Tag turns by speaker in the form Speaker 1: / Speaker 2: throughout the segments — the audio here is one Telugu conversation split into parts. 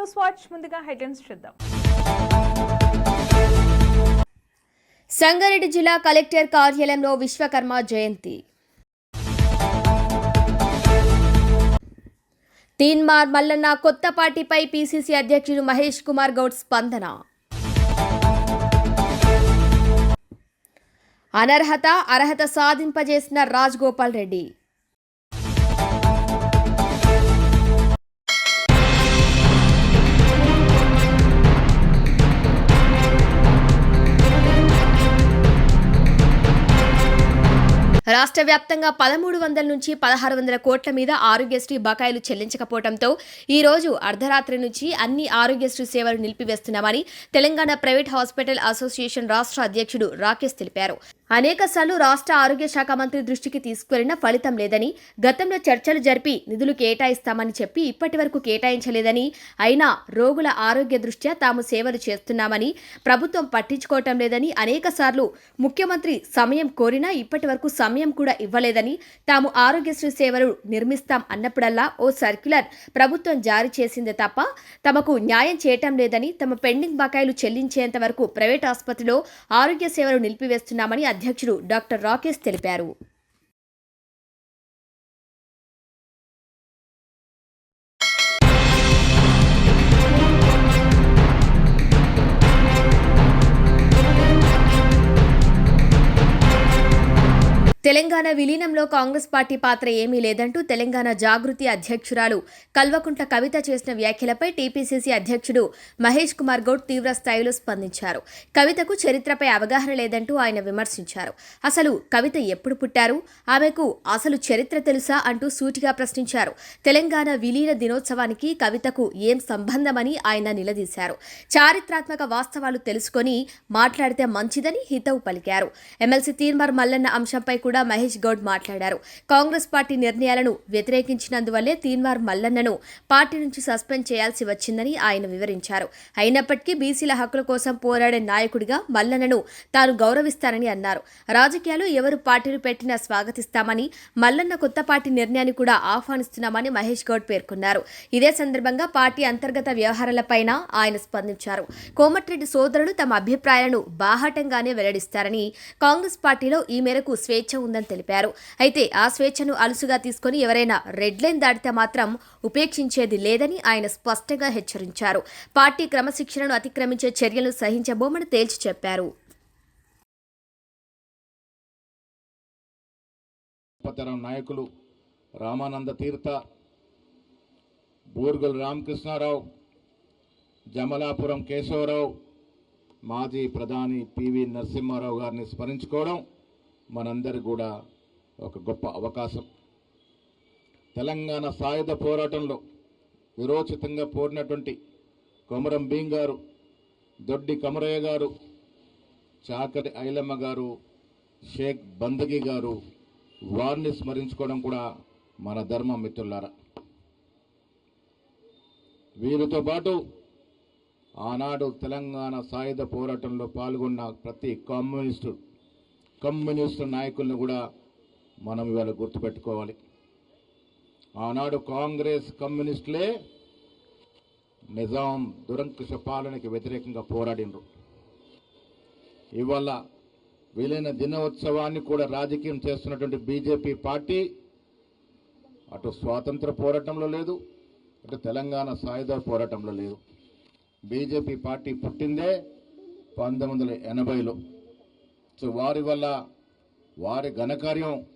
Speaker 1: న్యూస్ వాచ్ ముందుగా హెడ్లైన్స్ చూద్దాం.
Speaker 2: సంగారెడ్డి జిల్లా కలెక్టర్ కార్యాలయంలో విశ్వకర్మ జయంతి. తీన్మార్ మల్లన్న కొత్త పార్టీపై పీసీసీ అధ్యక్షుడు మహేష్ కుమార్ గౌడ్ స్పందన. అనర్హత అర్హత సాధింపజేసిన రాజ్గోపాల్ రెడ్డి. రాష్ట్ర వ్యాప్తంగా పదమూడు వందల నుంచి పదహారు వందల కోట్ల మీద ఆరోగ్యశ్రీ బకాయిలు చెల్లించకపోవడంతో ఈ రోజు అర్ధరాత్రి నుంచి అన్ని ఆరోగ్యశ్రీ సేవలు నిలిపివేస్తున్నామని తెలంగాణ ప్రైవేట్ హాస్పిటల్ అసోసియేషన్ రాష్ట్ర అధ్యక్షుడు రాకేష్ తెలిపారు. అనేకసార్లు రాష్ట్ర ఆరోగ్య శాఖ మంత్రి దృష్టికి తీసుకువెళ్ళిన ఫలితం లేదని గతంలో చర్చలు జరిపి నిధులు కేటాయిస్తామని చెప్పి ఇప్పటి వరకు కేటాయించలేదని అయినా రోగుల ఆరోగ్య దృష్ట్యా తాము సేవలు చేస్తున్నామని ప్రభుత్వం పట్టించుకోవటం లేదని అనేకసార్లు ముఖ్యమంత్రి సమయం కోరినా ఇప్పటి వరకు సమయం కూడా ఇవ్వలేదని తాము ఆరోగ్యశ్రీ సేవలు నిర్మిస్తాం అన్నప్పుడల్లా ఓ సర్క్యులర్ ప్రభుత్వం జారీ చేసిందే తప్ప తమకు న్యాయం చేయటం లేదని తమ పెండింగ్ బకాయిలు చెల్లించేంత వరకు ప్రైవేట్ ఆసుపత్రిలో ఆరోగ్య సేవలు నిలిపివేస్తున్నామని అధ్యక్షుడు డాక్టర్ రాకేష్ తెలిపారు. తెలంగాణ విలీనంలో కాంగ్రెస్ పార్టీ పాత్ర ఏమీ లేదంటూ తెలంగాణ జాగృతి అధ్యక్షురాలు కల్వకుంట్ల కవిత చేసిన వ్యాఖ్యలపై టీపీసీసీ అధ్యక్షుడు మహేష్ కుమార్ గౌడ్ తీవ్ర స్థాయిలో స్పందించారు. కవితకు చరిత్రపై అవగాహన లేదంటూ ఆయన విమర్శించారు. అసలు కవిత ఎప్పుడు పుట్టారు? ఆమెకు అసలు చరిత్ర తెలుసా? అంటూ సూటిగా ప్రశ్నించారు. తెలంగాణ విలీన దినోత్సవానికి కవితకు ఏం సంబంధమని ఆయన నిలదీశారు. చారిత్రాత్మక వాస్తవాలు తెలుసుకొని మాట్లాడితే మంచిదని హితవు పలికారు. ఎమ్మెల్సీ తీర్మార్ మల్లన్న అంశంపై కూడా మహేష్ గౌడ్ మాట్లాడారు. కాంగ్రెస్ పార్టీ నిర్ణయాలను వ్యతిరేకించినందువల్లే తీన్వార్ మల్లన్నను పార్టీ నుంచి సస్పెండ్ చేయాల్సి వచ్చిందని ఆయన వివరించారు. అయినప్పటికీ బీసీల హక్కుల కోసం పోరాడే నాయకుడిగా మల్లన్నను తాను గౌరవిస్తానని అన్నారు. రాజకీయాలు ఎవరు పార్టీలు పెట్టినా స్వాగతిస్తామని మల్లన్న కొత్త పార్టీ నిర్ణయాన్ని కూడా ఆహ్వానిస్తున్నామని మహేష్ గౌడ్ పేర్కొన్నారు. ఇదే సందర్భంగా పార్టీ అంతర్గత వ్యవహారాలపైన ఆయన స్పందించారు. కోమటిరెడ్డి సోదరులు తమ అభిప్రాయాలను బాహాటంగానే వెల్లడిస్తారని కాంగ్రెస్ పార్టీలో ఈ మేరకు స్వేచ్ఛ ఉందని తెలిపారు. అయితే ఆ స్వేచ్ఛను అలుసుగా తీసుకుని ఎవరైనా రెడ్ లైన్ దాటితే మాత్రం ఉపేక్షించేది లేదని ఆయన స్పష్టంగా హెచ్చరించారు. పార్టీ క్రమశిక్షణను అతిక్రమించే చర్యలను సహించబోమని తేల్చి చెప్పారు.
Speaker 3: నాయకులు రామానంద తీర్థ బూర్గుల రామకృష్ణారావు జమలాపురం కేశవరావు మాజీ ప్రధాని పివి నరసింహారావు గారిని స్మరించుకోవడం మనందరి కూడా ఒక గొప్ప అవకాశం. తెలంగాణ సాయుధ పోరాటంలో విరోచితంగా పోరినటువంటి కొమరం భీం గారు దొడ్డి కమరయ్య గారు చాకటి ఐలమ్మ గారు షేక్ బందగి గారు వారిని స్మరించుకోవడం కూడా మన ధర్మం మిత్రులారా. వీరితో పాటు ఆనాడు తెలంగాణ సాయుధ పోరాటంలో పాల్గొన్న ప్రతి కమ్యూనిస్టు కమ్యూనిస్టు నాయకులను కూడా మనం ఇవాళ గుర్తుపెట్టుకోవాలి. ఆనాడు కాంగ్రెస్ కమ్యూనిస్టులే నిజాం దురంకుశ పాలనకి వ్యతిరేకంగా పోరాడినరు. ఇవాళ విలీన దినోత్సవాన్ని కూడా రాజకీయం చేస్తున్నటువంటి బీజేపీ పార్టీ అటు స్వాతంత్ర పోరాటంలో లేదు అటు తెలంగాణ సాయుధ పోరాటంలో లేదు. బీజేపీ పార్టీ పుట్టిందే పంతొమ్మిది వందల ఎనభైలో. సో వారి వల్ల వారి ఘనకార్యం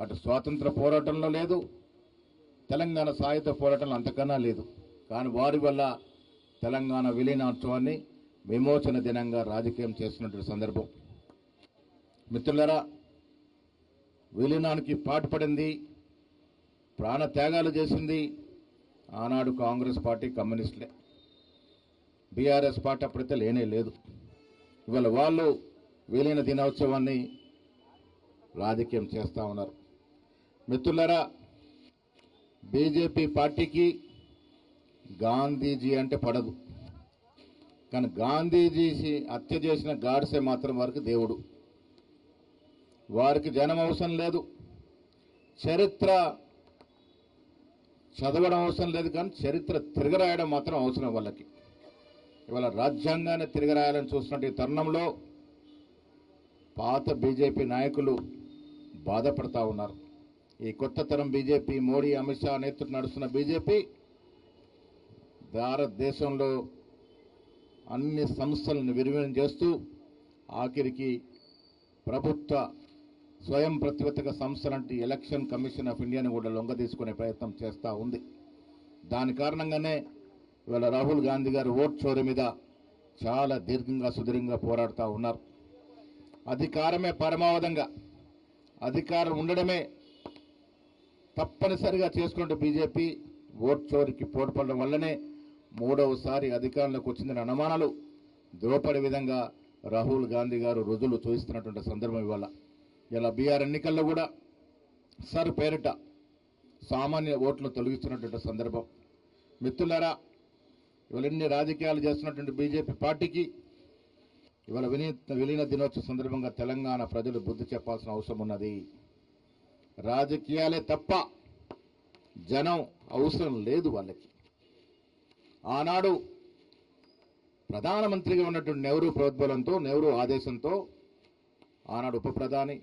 Speaker 3: అటు స్వాతంత్ర పోరాటంలో లేదు తెలంగాణ సాయుధ పోరాటంలో అంతకన్నా లేదు. కానీ వారి వల్ల తెలంగాణ విలీనోత్సవాన్ని విమోచన దినంగా రాజకీయం చేస్తున్నటువంటి సందర్భం. మిత్రులరా విలీనానికి పాటుపడింది ప్రాణ త్యాగాలు చేసింది ఆనాడు కాంగ్రెస్ పార్టీ కమ్యూనిస్టులే. బీఆర్ఎస్ పార్టీ అప్పుడైతే లేనే లేదు. ఇవాళ వాళ్ళు వీలైన దినోత్సవాన్ని రాజకీయం చేస్తూ ఉన్నారు. మిత్రులరా బీజేపీ పార్టీకి గాంధీజీ అంటే పడదు. కానీ గాంధీజీ హత్య చేసిన గాడ్సే మాత్రం వారికి దేవుడు. వారికి జనం అవసరం లేదు. చరిత్ర చదవడం అవసరం లేదు కానీ చరిత్ర తిరగరాయడం మాత్రం అవసరం వాళ్ళకి. ఇవాళ రాజ్యాంగాన్ని తిరగరాయాలని చూస్తున్న ఈ తరుణంలో పాత బీజేపీ నాయకులు బాధపడతా ఉన్నారు. ఈ కొత్త తరం బీజేపీ మోడీ అమిత్ షా నేతృత్వం నడుస్తున్న బీజేపీ భారతదేశంలో అన్ని సంస్థలను విరివినం చేస్తూ ఆఖరికి ప్రభుత్వ స్వయం ప్రతిపత్తిక సంస్థలంటి ఎలక్షన్ కమిషన్ ఆఫ్ ఇండియాని కూడా లొంగ తీసుకునే ప్రయత్నం చేస్తూ ఉంది. దాని కారణంగానే ఇవాళ రాహుల్ గాంధీ గారు ఓట్ చోరీ మీద చాలా దీర్ఘంగా సుదీర్ఘంగా పోరాడుతూ ఉన్నారు. అధికారమే పరమావధంగా. అధికారం ఉండడమే తప్పనిసరిగా చేసుకుంటే బీజేపీ ఓట్ చోరికి పోటపడడం వల్లనే మూడవసారి అధికారంలోకి వచ్చిందని అనుమానాలు ద్రోపడే విధంగా రాహుల్ గాంధీ గారు రుజువులు చూపిస్తున్నటువంటి సందర్భం ఇవాళ. ఇలా బీఆర్ ఎన్నికల్లో కూడా సర్ పేరిట సామాన్య ఓట్లు తొలగిస్తున్నటువంటి సందర్భం. మిత్రులారా ఇవాళ రాజకీయాలు చేస్తున్నటువంటి బీజేపీ పార్టీకి ఇవాళ వినీత విలీన దినోత్సవ సందర్భంగా తెలంగాణ ప్రజలు బుద్ధి చెప్పాల్సిన అవసరం ఉన్నది. రాజకీయాలే తప్ప జనం అవసరం లేదు వాళ్ళకి. ఆనాడు ప్రధానమంత్రిగా ఉన్నటువంటి నెహ్రూ ప్రోద్బలంతో నెహ్రూ ఆదేశంతో ఆనాడు ఉప ప్రధాని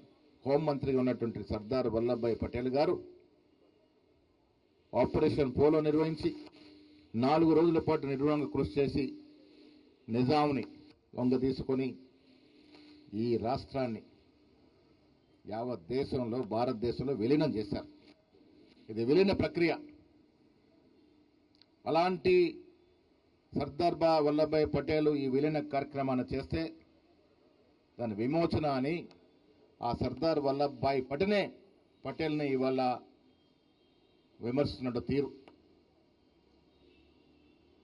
Speaker 3: హోంమంత్రిగా ఉన్నటువంటి సర్దార్ వల్లభాయ్ పటేల్ గారు ఆపరేషన్ పోలో నిర్వహించి నాలుగు రోజుల పాటు నిర్వహణగా కృషి చేసి నిజాంని వంగ తీసుకొని ఈ రాష్ట్రాన్ని యావత్ దేశంలో భారతదేశంలో విలీనం చేశారు. ఇది విలీన ప్రక్రియ. అలాంటి సర్దార్ బా వల్లభాయ్ పటేల్ ఈ విలీన కార్యక్రమాన్ని చేస్తే దాని విమోచన అని ఆ సర్దార్ వల్లభాయ్ పటేనే పటేల్ని ఇవాళ విమర్శించినట్టు తీరు.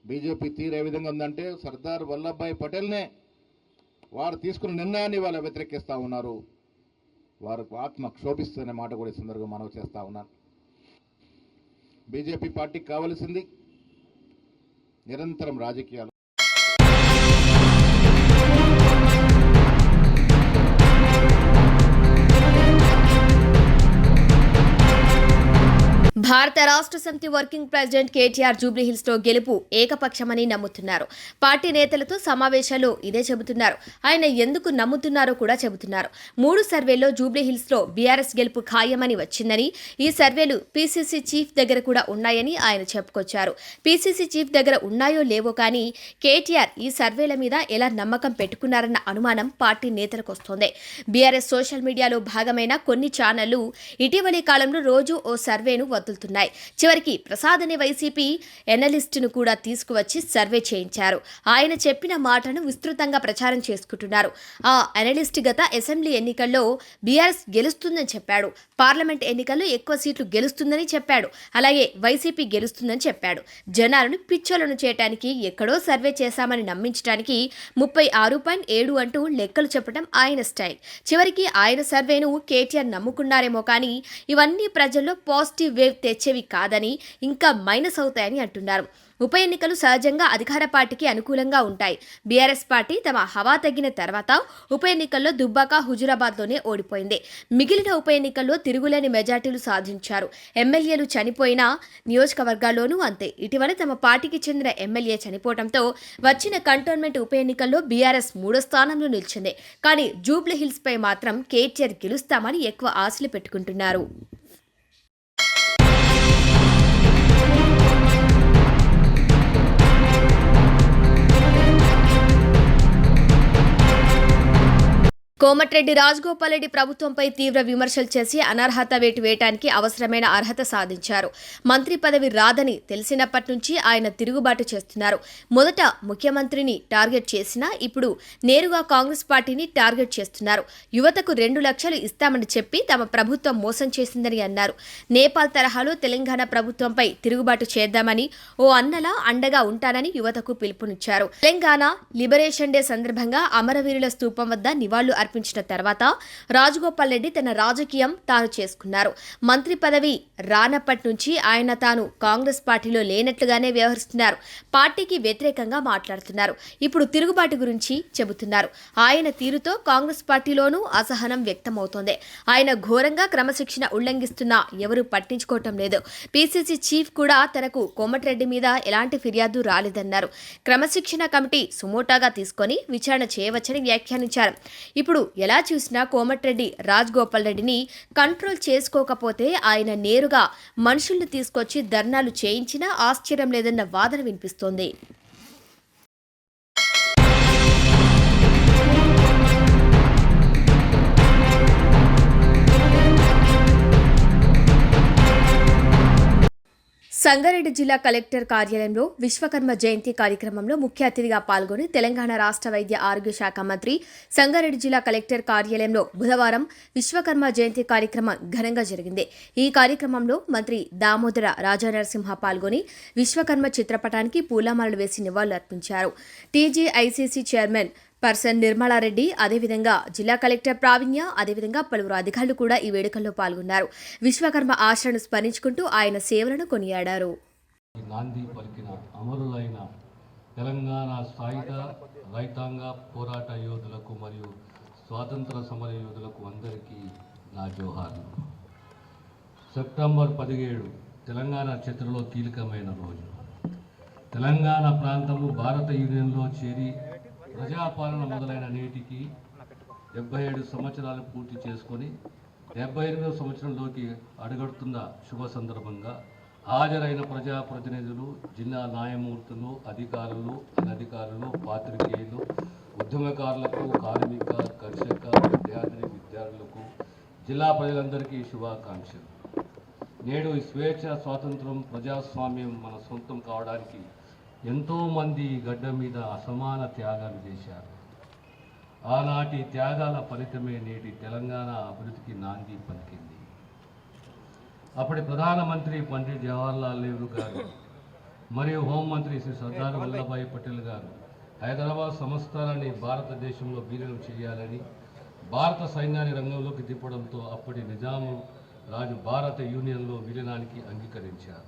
Speaker 3: బీజేపీ తీరు ఏ విధంగా ఉందంటే సర్దార్ వల్లభాయ్ పటేల్నే వారు తీసుకున్న నిర్ణయాన్ని వాళ్ళ వ్యతిరేకిస్తూ ఉన్నారు. వారికి ఆత్మ క్షోభిస్తున్న మాట కూడా ఈ సందర్భంగా మనవి చేస్తూ ఉన్నాను బీజేపీ పార్టీకి కావలసింది నిరంతరం రాజకీయాలు.
Speaker 2: భారత రాష్ట్ర సమితి వర్కింగ్ ప్రెసిడెంట్ కేటీఆర్ జూబ్లీహిల్స్లో గెలుపు ఏకపక్షమని నమ్ముతున్నారు. పార్టీ నేతలతో సమావేశాల్లో ఇదే చెబుతున్నారు. ఆయన ఎందుకు నమ్ముతున్నారో కూడా చెబుతున్నారు. మూడు సర్వేల్లో జూబ్లీహిల్స్లో బీఆర్ఎస్ గెలుపు ఖాయమని వచ్చిందని ఈ సర్వేలు పీసీసీ చీఫ్ దగ్గర కూడా ఉన్నాయని ఆయన చెప్పుకొచ్చారు. పీసీసీ చీఫ్ దగ్గర ఉన్నాయో లేవో కానీ కేటీఆర్ ఈ సర్వేల మీద ఎలా నమ్మకం పెట్టుకున్నారన్న అనుమానం పార్టీ నేతలకు వస్తోంది. బీఆర్ఎస్ సోషల్ మీడియాలో భాగమైన కొన్ని ఛానళ్ళు ఇటీవలి కాలంలో రోజు ఓ సర్వేను వద్దు వదులుతున్నాయి చివరికి ప్రసాద్ అనే వైసీపీ ఎనలిస్టును కూడా తీసుకువచ్చి సర్వే చేయించారు. ఆయన చెప్పిన మాటను విస్తృతంగా ప్రచారం చేసుకుంటున్నారు. ఆ అనలిస్ట్ గత అసెంబ్లీ ఎన్నికల్లో బీఆర్ఎస్ గెలుస్తుందని చెప్పాడు. పార్లమెంట్ ఎన్నికల్లో ఎక్కువ సీట్లు గెలుస్తుందని చెప్పాడు. అలాగే వైసీపీ గెలుస్తుందని చెప్పాడు. జనాలను పిచ్చోలను చేయటానికి ఎక్కడో సర్వే చేశామని నమ్మించడానికి ముప్పై ఆరు పాయింట్ ఏడు అంటూ లెక్కలు చెప్పడం ఆయన స్టైల్. చివరికి ఆయన సర్వేను కేటీఆర్ నమ్ముకున్నారేమో కానీ ఇవన్నీ ప్రజల్లో పాజిటివ్ వేవ్ తెచ్చేవి కాదని ఇంకా మైనస్ అవుతాయని అంటున్నారు. ఉప ఎన్నికలు సహజంగా అధికార పార్టీకి అనుకూలంగా ఉంటాయి. బీఆర్ఎస్ పార్టీ తమ హవా తగ్గిన తర్వాత ఉప ఎన్నికల్లో దుబ్బాక హుజురాబాద్లోనే ఓడిపోయింది. మిగిలిన ఉప ఎన్నికల్లో తిరుగులేని మెజార్టీలు సాధించారు. ఎమ్మెల్యేలు చనిపోయిన నియోజకవర్గాల్లోనూ అంతే. ఇటీవల తమ పార్టీకి చెందిన ఎమ్మెల్యే చనిపోవడంతో వచ్చిన కంటోన్మెంట్ ఉప ఎన్నికల్లో బీఆర్ఎస్ మూడో స్థానంలో నిలిచింది. కానీ జూబ్లీ హిల్స్పై మాత్రం కేటీఆర్ గెలుస్తామని ఎక్కువ ఆశలు పెట్టుకుంటున్నారు. కోమటిరెడ్డి రాజగోపాల్ రెడ్డి ప్రభుత్వంపై తీవ్ర విమర్శలు చేసి అనర్హత వేటు వేయటానికి అవసరమైన అర్హత సాధించారు. మంత్రి పదవి రాదని తెలిసినప్పటి నుంచి ఆయన తిరుగుబాటు చేస్తున్నారు. మొదట ముఖ్యమంత్రిని టార్గెట్ చేసినా ఇప్పుడు నేరుగా కాంగ్రెస్ పార్టీని టార్గెట్ చేస్తున్నారు. యువతకు రెండు లక్షలు ఇస్తామని చెప్పి తమ ప్రభుత్వం మోసం చేసిందని అన్నారు. నేపాల్ తరహాలో తెలంగాణ ప్రభుత్వంపై తిరుగుబాటు చేద్దామని ఓ అన్నలా అండగా ఉంటానని యువతకు పిలుపునిచ్చారు. తెలంగాణ లిబరేషన్ డే సందర్భంగా అమరవీరుల స్తూపం వద్ద నివాళులు కల్పించిన తర్వాత రాజగోపాల్ రెడ్డి తన రాజకీయం తాను చేసుకున్నారు. మంత్రి పదవి రానప్పటి నుంచి ఆయన తాను కాంగ్రెస్ పార్టీలో లేనట్లుగానే వ్యవహరిస్తున్నారు. పార్టీకి వ్యతిరేకంగా మాట్లాడుతున్నారు. ఇప్పుడు తిరుగుబాటు గురించి చెబుతున్నారు. ఆయన తీరుతో కాంగ్రెస్ పార్టీలోనూ అసహనం వ్యక్తమవుతోంది. ఆయన ఘోరంగా క్రమశిక్షణ ఉల్లంఘిస్తున్నా ఎవరూ పట్టించుకోవటం లేదు. పీసీసీ చీఫ్ కూడా తనకు కోమటిరెడ్డి మీద ఎలాంటి ఫిర్యాదు రాలేదన్నారు. క్రమశిక్షణ కమిటీ సుమోటాగా తీసుకొని విచారణ చేయవచ్చని వ్యాఖ్యానించారు. ఇప్పుడు ఎలా చూసినా కోమటిరెడ్డి రాజ్గోపాల్ రెడ్డిని కంట్రోల్ చేసుకోకపోతే ఆయన నేరుగా మనుషుల్ని తీసుకొచ్చి ధర్నాలు చేయించినా ఆశ్చర్యం లేదన్న వాదన వినిపిస్తోంది. సంగారెడ్డి జిల్లా కలెక్టర్ కార్యాలయంలో విశ్వకర్మ జయంతి కార్యక్రమంలో ముఖ్య అతిథిగా పాల్గొని తెలంగాణ రాష్ట్ర వైద్య ఆరోగ్య శాఖ మంత్రి సంగారెడ్డి జిల్లా కలెక్టర్ కార్యాలయంలో బుధవారం విశ్వకర్మ జయంతి కార్యక్రమం ఘనంగా జరిగింది. ఈ కార్యక్రమంలో మంత్రి దామోదర రాజానరసింహ పాల్గొని విశ్వకర్మ చిత్రపటానికి పూలమాలలు వేసి నివాళులర్పించారు. టీజీఐసీసీ చైర్మన్ పర్సన్ నిర్మలారెడ్డి అదేవిధంగా జిల్లా కలెక్టర్ ప్రావీణ్య అదేవిధంగా పలువురు అధికారులు కూడా ఈ వేడుకల్లో పాల్గొన్నారు. విశ్వకర్మ ఆశను స్మరించుకుంటూ ఆయన సేవలను కొనియాడారు.
Speaker 4: గాంధీ పలికిన అమరులైన తెలంగాణ సాయుధ రైతాంగ పోరాట యోధులకు మరియు స్వాతంత్ర సమర యోధులకు అందరికీ నా జోహార్లు. సెప్టెంబర్ పదిహేడు తెలంగాణ చరిత్రలో కీలకమైన రోజు. తెలంగాణ ప్రాంతము భారత యూనియన్లో చేరి ప్రజాపాలన మొదలైన నేటికి డెబ్బై ఏడు సంవత్సరాలు పూర్తి చేసుకొని డెబ్బై ఎనిమిదో సంవత్సరంలోకి అడుగడుతున్న శుభ సందర్భంగా హాజరైన ప్రజాప్రతినిధులు జిల్లా న్యాయమూర్తులు అధికారులు అనధికారులు పాత్రికేయులు ఉద్యమకారులకు కార్మిక కర్షక విద్యార్థి విద్యార్థులకు జిల్లా ప్రజలందరికీ శుభాకాంక్షలు. నేడు ఈ స్వేచ్ఛ స్వాతంత్రం ప్రజాస్వామ్యం మన సొంతం కావడానికి ఎంతోమంది గడ్డ మీద అసమాన త్యాగాలు చేశారు. ఆనాటి త్యాగాల ఫలితమే నేటి తెలంగాణ అభివృద్ధికి నాంది పలికింది. అప్పటి ప్రధానమంత్రి పండిట్ జవహర్లాల్ నెహ్రూ గారు మరియు హోంమంత్రి శ్రీ సర్దార్ వల్లభాయ్ పటేల్ గారు హైదరాబాద్ సంస్థానాన్ని భారతదేశంలో విలీనం చేయాలని భారత సైన్యాన్ని రంగంలోకి దింపడంతో అప్పటి నిజాము రాజు భారత యూనియన్లో విలీనానికి అంగీకరించారు.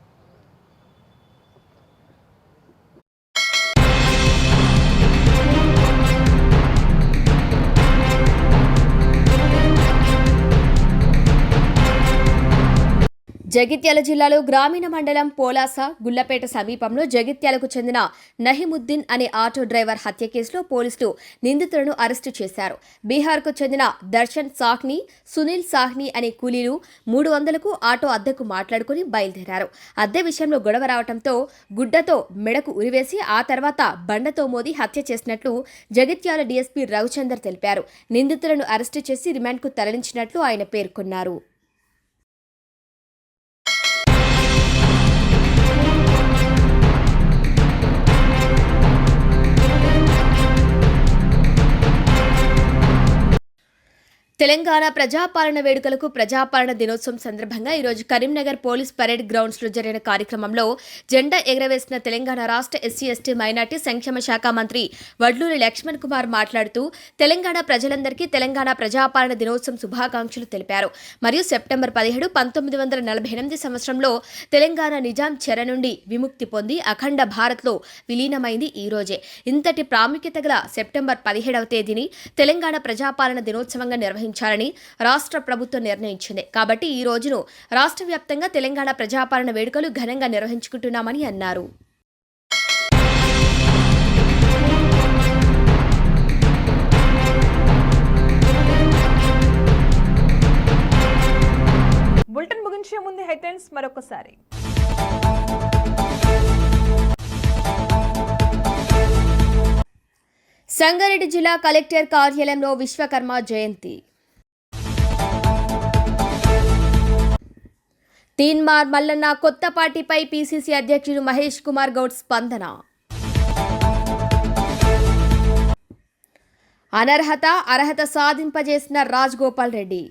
Speaker 2: జగిత్యాల జిల్లాలో గ్రామీణ మండలం పోలాస గుల్లపేట సమీపంలో జగిత్యాలకు చెందిన నహిముద్దీన్ అనే ఆటో డ్రైవర్ హత్య కేసులో పోలీసులు నిందితులను అరెస్టు చేశారు. బీహార్కు చెందిన దర్శన్ సాహ్ని సునీల్ సాహ్ని అనే కూలీలు మూడు వందలకు ఆటో అద్దెకు మాట్లాడుకుని బయలుదేరారు. అద్దె విషయంలో గొడవ రావడంతో గుడ్డతో మెడకు ఉరివేసి ఆ తర్వాత బండతో మోది హత్య చేసినట్లు జగిత్యాల డీఎస్పీ రవిచందర్ తెలిపారు. నిందితులను అరెస్టు చేసి రిమాండ్కు తరలించినట్లు ఆయన పేర్కొన్నారు. తెలంగాణ ప్రజాపాలన వేడుకలకు ప్రజాపాలన దినోత్సవం సందర్భంగా ఈరోజు కరీంనగర్ పోలీస్ పరేడ్ గ్రౌండ్స్లో జరిగిన కార్యక్రమంలో జెండా ఎగరవేసిన తెలంగాణ రాష్ట్ర ఎస్సీ ఎస్టీ మైనార్టీ సంక్షేమ శాఖ మంత్రి వడ్లూరి లక్ష్మణ్ కుమార్ మాట్లాడుతూ తెలంగాణ ప్రజలందరికీ తెలంగాణ ప్రజాపాలన దినోత్సవం శుభాకాంక్షలు తెలిపారు. మరియు సెప్టెంబర్ పదిహేడు పంతొమ్మిది వందల నలభై ఎనిమిది సంవత్సరంలో తెలంగాణ నిజాం చెర నుండి విముక్తి పొంది అఖండ భారత్లో విలీనమైంది ఈ రోజే. ఇంతటి ప్రాముఖ్యత గల సెప్టెంబర్ పదిహేడవ తేదీని తెలంగాణ ప్రజాపాలన దినోత్సవంగా నిర్వహించాలని రాష్ట్ర ప్రభుత్వం నిర్ణయించింది. కాబట్టి ఈ రోజును రాష్ట్ర వ్యాప్తంగా తెలంగాణ ప్రజాపాలన వేడుకలు ఘనంగా నిర్వహించుకుంటున్నామని అన్నారు.
Speaker 1: బులెటిన్ ముగించే ముందు హెడ్లైన్స్ మరొకసారి.
Speaker 2: సంగారెడ్డి జిల్లా కలెక్టర్ కార్యాలయంలో విశ్వకర్మ జయంతి. తీన్మార్ మల్లన్న కొత్త పార్టీపై పీసీసీ అధ్యక్షుడు మహేష్ కుమార్ గౌడ్ స్పందన. అనర్హత అర్హత సాధింపజేసిన రాజ్ గోపాల్ రెడ్డి.